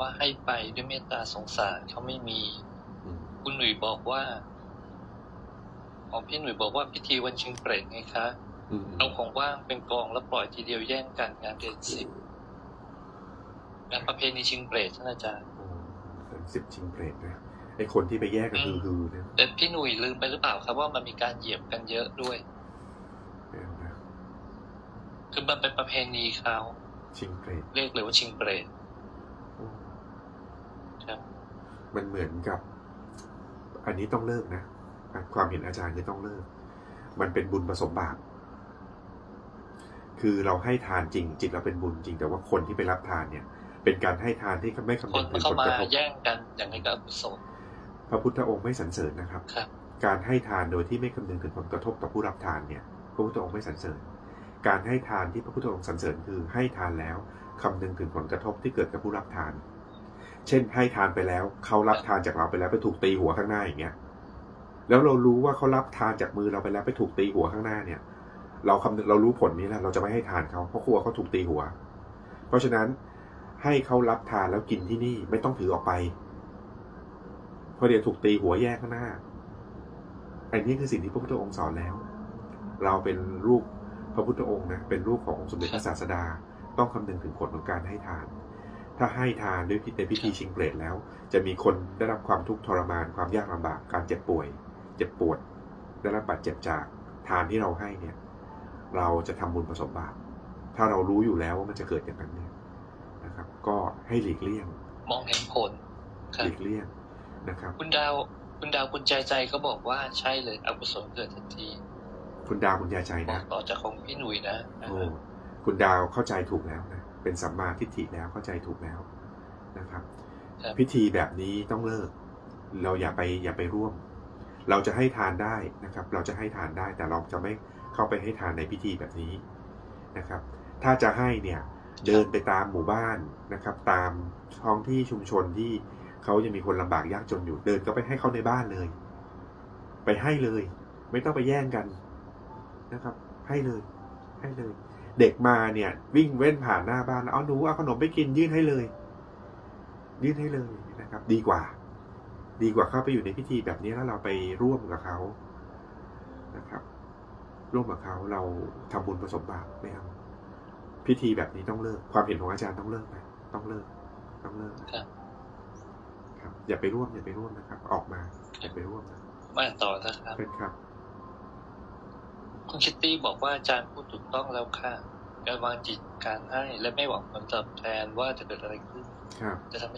ว่าให้ไปด้วยเมตตาสงสารเขาไม่มีอืมคุณหนุ่ยบอกว่าของพี่หนุ่ยบอกว่าพิธีวันชิงเปรตไงคะอืมเอาของว่างเป็นกองแล้วปล่อยทีเดียวแย่งกันงานเดือนสิบงานประเพณีชิงเปรตท่านอาจารย์โอ้เดือนสิบชิงเปรตนะไอคนที่ไปแยกกันคือคือนะแต่พี่หนุ่ยลืมไปหรือเปล่าครับว่ามันมีการเหยียบกันเยอะด้วยเนี่ยนะคือมันเป็นประเพณีเขาชิงเปรตเรียกเลยว่าชิงเปรต โอ้ ครับ มันเหมือนกับ อันนี้ต้องเลิกนะ ความเห็นอาจารย์คือต้องเลิก มันเป็นบุญผสมบาปคือเราให้ทานจริงจิตเราเป็นบุญจริง แต่ว่าคนที่ไปรับทานเนี่ย เป็นการให้ทานที่ไม่คำคนึนงถึงเข้าผลมากระทบแย่งกันอย่างนี้ก็อกุศลพระพุทธองค์ไม่สรรเสริญนะครับครับการให้ทานโดยที่ไม่คำนึงถึงผลกระทบต่อผู้รับทานเนี่ยพระพุทธองค์ไม่สรรเสริญ การให้ทานที่พระพุทธองค์สรรเสริญคือให้ทานแล้วคำนึงถึงผลกระทบที่เกิดกับผู้รับทาน เช่นให้ทานไปแล้วเขารับทานจากเราไปแล้วไปถูกตีหัวข้างหน้าอย่างเงี้ยแล้วเรารู้ว่าเขารับทานจากมือเราไปแล้วไปถูกตีหัวข้างหน้าเนี่ย เราคำนึงเรารู้ผลนี้แล้วเราจะไม่ให้ทานเขาเพราะกลัวเขาถูกตีหัว เพราะฉะนั้นให้เขารับทานแล้วกินที่นี่ไม่ต้องถือออกไปเพราะเดี๋ยวถูกตีหัวแยกข้างหน้าอันนี้คือสิ่งที่พระพุทธองค์สอนแล้ว เราเป็นรูปพระพุทธองค์นะเป็นรูปขององค์สมเด็จพระศาสดา ต้องคำนึงถึงผลของการให้ทาน ถ้าให้ทานด้วยในพิธีชิงเปรตแล้ว จะมีคนได้รับความทุกข์ทรมานความยากลำบากการเจ็บป่วย เจ็บปวด ได้รับบาดเจ็บจากทานที่เราให้เนี่ย เราจะทำบุญผสมบาปถ้าเรารู้อยู่แล้วว่ามันจะเกิดอย่างนั้นเนี่ยนะครับ ก็ให้หลีกเลี่ยง มองเห็นผลคหรับลีกเลี่ยงนะครับ คุณดาวคุณดาวคุณใจใจก็บอกว่าใช่เลยอกุศลเกิดทันที คุณดาวคุณยาใจบอนะกต่อจากของพี่หนุ่ยนะโอ้คุณดาวเข้าใจถูกแล้วนะ เป็นสัมมาทิฏฐิแล้วเข้าใจถูกแล้วนะครับครับ พิธีแบบนี้ต้องเลิก เราอย่าไปอย่าไปร่วม เราจะให้ทานได้นะครับ เราจะให้ทานได้แต่เราจะไม่เข้าไปให้ทานในพิธีแบบนี้นะครับ ถ้าจะให้เนี่ยเดินไปตามหมู่บ้านนะครับ ตามท้องที่ชุมชนที่เขายังมีคนลำบากยากจนอยู่เดินก็ไปให้เขาในบ้านเลย ไปให้เลย ไม่ต้องไปแย่งกันนะครับ ให้เลย ให้เลย เด็กมาเนี่ย วิ่งเว้นผ่านหน้าบ้านเอาหนูเอาขนมไปกินยื่นให้เลย ยื่นให้เลยนะครับ ดีกว่า ดีกว่าเข้าไปอยู่ในพิธีแบบนี้แล้วเราไปร่วมกับเขานะครับ ร่วมกับเขาเราทำบุญผสมบาปไม่เอาพิธีแบบนี้ต้องเลิก ความเห็นของอาจารย์ต้องเลิกนะต้องเลิก ต้องเลิกนะครับครับ อย่าไปร่วมอย่าไปร่วมนะครับ ออกมาอย่าไปร่วมนะมาต่อนะครับเป็นครับ คุณคิตตี้บอกว่าอาจารย์พูดถูกต้องแล้วค่ะ การวางจิตการให้และไม่หวังผลตอบแทนว่าจะเกิดอะไรขึ้นครับจะทำให้